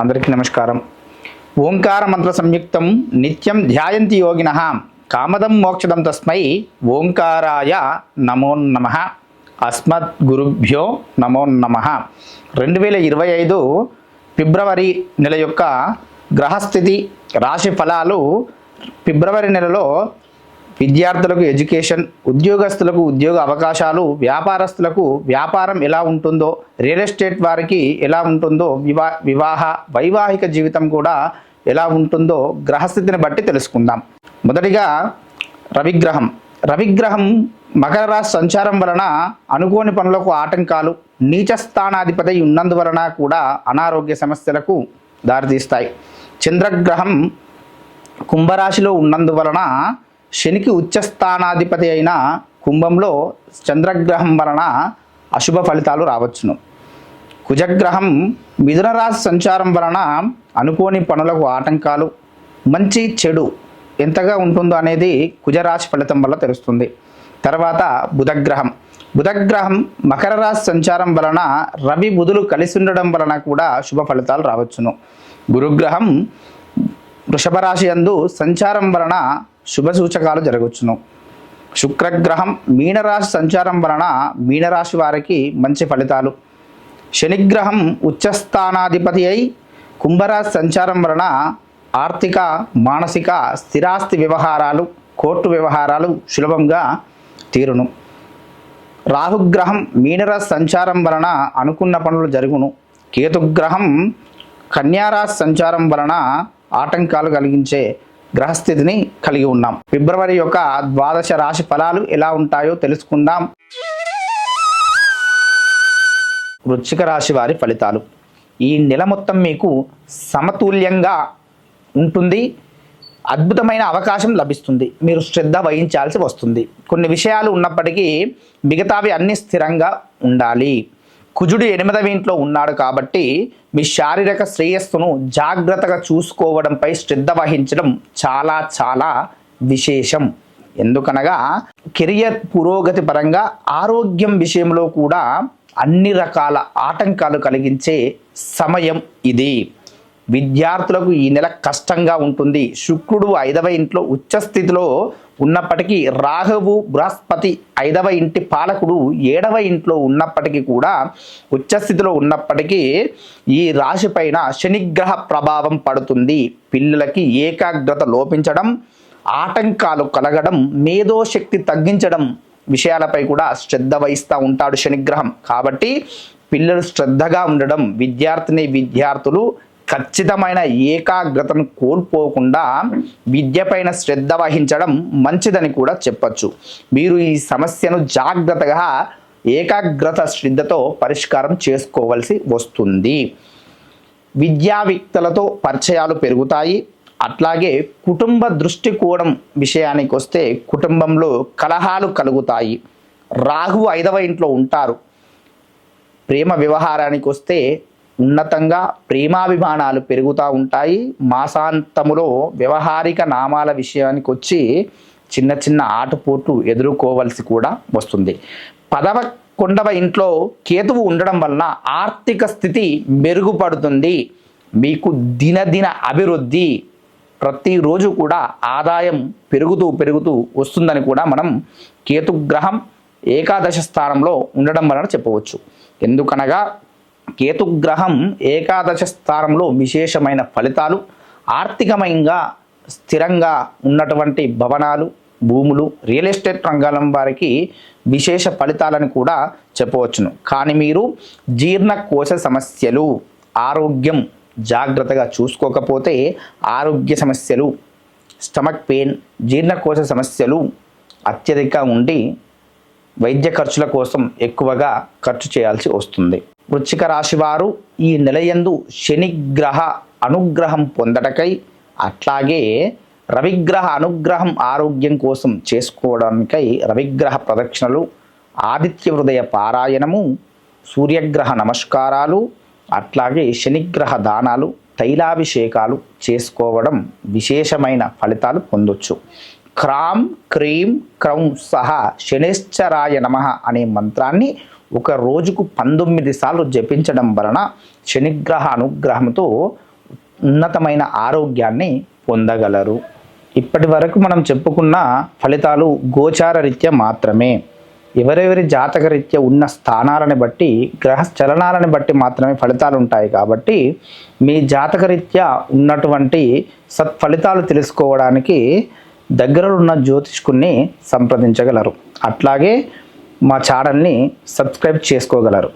అందరికీ నమస్కారం. ఓంకార మంత్ర సంయుక్తం నిత్యం ధ్యాయంతి యోగిన కామదం మోక్షదం తస్మై ఓంకారాయ నమోన్నమ అస్మద్ గురుభ్యో నమో రెండు వేల ఇరవై ఐదు ఫిబ్రవరి నెల యొక్క గ్రహస్థితి రాశి ఫలాలు ఫిబ్రవరి నెలలో విద్యార్థులకు ఎడ్యుకేషన్ ఉద్యోగస్తులకు ఉద్యోగ అవకాశాలు వ్యాపారస్తులకు వ్యాపారం ఎలా ఉంటుందో రియల్ ఎస్టేట్ వారికి ఎలా ఉంటుందో వివా వివాహ వైవాహిక జీవితం కూడా ఎలా ఉంటుందో గ్రహస్థితిని బట్టి తెలుసుకుందాం. మొదటిగా రవిగ్రహం. రవిగ్రహం మకర రాశి సంచారం వలన అనుకోని పనులకు ఆటంకాలు నీచస్థానాధిపతి ఉన్నందువలన కూడా అనారోగ్య సమస్యలకు దారితీస్తాయి. చంద్రగ్రహం కుంభరాశిలో ఉన్నందువలన శనికి ఉచ్చస్థానాధిపతి అయిన కుంభంలో చంద్రగ్రహం వలన అశుభ ఫలితాలు రావచ్చును. కుజగ్రహం మిథున రాశి సంచారం వలన అనుకోని పనులకు ఆటంకాలు మంచి చెడు ఎంతగా ఉంటుందో అనేది కుజరాశి ఫలితం వల్ల తెలుస్తుంది. తర్వాత బుధగ్రహం. బుధగ్రహం మకర రాశి సంచారం వలన రవి బుధులు కలిసి ఉండడం వలన కూడా శుభ ఫలితాలు రావచ్చును. గురుగ్రహం వృషభ రాశి యందు సంచారం వలన శుభ సూచకాలు జరగవచ్చును శుక్రగ్రహం మీనరాశి సంచారం వలన మీనరాశి వారికి మంచి ఫలితాలు. శనిగ్రహం ఉచ్చస్థానాధిపతి అయి కుంభరాశి సంచారం వలన ఆర్థిక మానసిక స్థిరాస్తి వ్యవహారాలు కోర్టు వ్యవహారాలు సులభంగా తీరును. రాహుగ్రహం మీనరాశి సంచారం వలన అనుకున్న పనులు జరుగును. కేతుగ్రహం కన్యారాశి సంచారం వలన ఆటంకాలు కలిగించే గ్రహస్థితిని కలిగి ఉన్నాం. ఫిబ్రవరి యొక్క ద్వాదశ రాశి ఫలాలు ఎలా ఉంటాయో తెలుసుకుందాం. వృశ్చిక రాశి వారి ఫలితాలు. ఈ నెల మొత్తం మీకు సమతుల్యంగా ఉంటుంది. అద్భుతమైన అవకాశం లభిస్తుంది. మీరు శ్రద్ధ వహించాల్సి వస్తుంది. కొన్ని విషయాలు ఉన్నప్పటికీ మిగతావి అన్ని స్థిరంగా ఉండాలి. కుజుడు ఎనిమిదవ ఇంట్లో ఉన్నాడు కాబట్టి మీ శారీరక శ్రేయస్సును జాగ్రత్తగా చూసుకోవడంపై శ్రద్ధ వహించడం చాలా చాలా విశేషం. ఎందుకనగా కెరియర్ పురోగతి పరంగా ఆరోగ్యం విషయంలో కూడా అన్ని రకాల ఆటంకాలు కలిగించే సమయం ఇది. విద్యార్థులకు ఈ నెల కష్టంగా ఉంటుంది. శుక్రుడు ఐదవ ఇంట్లో ఉచ్చస్థితిలో ఉన్నప్పటికీ రాహువు బృహస్పతి ఐదవ ఇంటి పాలకుడు ఏడవ ఇంట్లో ఉన్నప్పటికీ కూడా ఉచ్చస్థితిలో ఉన్నప్పటికీ ఈ రాశి పైన శనిగ్రహ ప్రభావం పడుతుంది. పిల్లలకి ఏకాగ్రత లోపించడం ఆటంకాలు కలగడం మేధోశక్తి తగ్గించడం విషయాలపై కూడా శ్రద్ధ వహిస్తూ ఉంటాడు శనిగ్రహం. కాబట్టి పిల్లలు శ్రద్ధగా ఉండడం విద్యార్థిని విద్యార్థులు ఖచ్చితమైన ఏకాగ్రతను కోల్పోకుండా విద్యపైన శ్రద్ధ వహించడం మంచిదని కూడా చెప్పచ్చు. మీరు ఈ సమస్యను జాగ్రత్తగా ఏకాగ్రత శ్రద్ధతో పరిష్కారం చేసుకోవలసి వస్తుంది. విద్యావిక్తలతో పరిచయాలు పెరుగుతాయి. అట్లాగే కుటుంబ దృష్టికోణం విషయానికి వస్తే కుటుంబంలో కలహాలు కలుగుతాయి. రాహు ఐదవ ఇంట్లో ఉంటారు. ప్రేమ వ్యవహారానికి వస్తే ఉన్నతంగా ప్రేమాభిమానాలు పెరుగుతూ ఉంటాయి. మాసాంతములో వ్యవహారిక నామాల విషయానికి వచ్చి చిన్న చిన్న ఆటుపోట్లు ఎదుర్కోవలసి కూడా వస్తుంది. పదవ కొండవ ఇంట్లో కేతువు ఉండడం వలన ఆర్థిక స్థితి మెరుగుపడుతుంది. మీకు దినదిన అభివృద్ధి ప్రతిరోజు కూడా ఆదాయం పెరుగుతూ పెరుగుతూ వస్తుందని కూడా మనం కేతుగ్రహం ఏకాదశ స్థానంలో ఉండడం వలన చెప్పవచ్చు. ఎందుకనగా కేతుగ్రహం ఏకాదశ స్థానంలో విశేషమైన ఫలితాలు ఆర్థికమంగా స్థిరంగా ఉన్నటువంటి భవనాలు భూములు రియల్ ఎస్టేట్ రంగాలం వారికి విశేష ఫలితాలను కూడా చెప్పవచ్చును. కానీ మీరు జీర్ణకోశ సమస్యలు ఆరోగ్యం జాగ్రత్తగా చూసుకోకపోతే ఆరోగ్య సమస్యలు స్టమక్ పెయిన్ జీర్ణకోశ సమస్యలు అత్యధికంగా ఉండి వైద్య ఖర్చుల కోసం ఎక్కువగా ఖర్చు చేయాల్సి వస్తుంది. వృచ్చిక రాశివారు ఈ నెలయందు శనిగ్రహ అనుగ్రహం పొందటకై అట్లాగే రవిగ్రహ అనుగ్రహం ఆరోగ్యం కోసం చేసుకోవడానికై రవిగ్రహ ప్రదక్షిణలు ఆదిత్య హృదయ పారాయణము సూర్యగ్రహ నమస్కారాలు అట్లాగే శనిగ్రహ దానాలు తైలాభిషేకాలు చేసుకోవడం విశేషమైన ఫలితాలు పొందొచ్చు. క్రామ్ క్రీం క్రౌం సహా శనిశ్చరాయ నమ అనే మంత్రాన్ని ఒక రోజుకు పంతొమ్మిది సార్లు జపించడం వలన శనిగ్రహ అనుగ్రహంతో ఉన్నతమైన ఆరోగ్యాన్ని పొందగలరు. ఇప్పటి వరకు మనం చెప్పుకున్న ఫలితాలు గోచార రీత్యా మాత్రమే. ఎవరెవరి జాతక రీత్యా ఉన్న స్థానాలను బట్టి గ్రహ చలనాలను బట్టి మాత్రమే ఫలితాలు ఉంటాయి కాబట్టి మీ జాతక రీత్యా ఉన్నటువంటి సత్ఫలితాలు తెలుసుకోవడానికి దగ్గరలో ఉన్న జ్యోతిష్కుని సంప్రదించగలరు. అట్లాగే మా ఛానల్ని సబ్స్క్రైబ్ చేసుకోగలరు.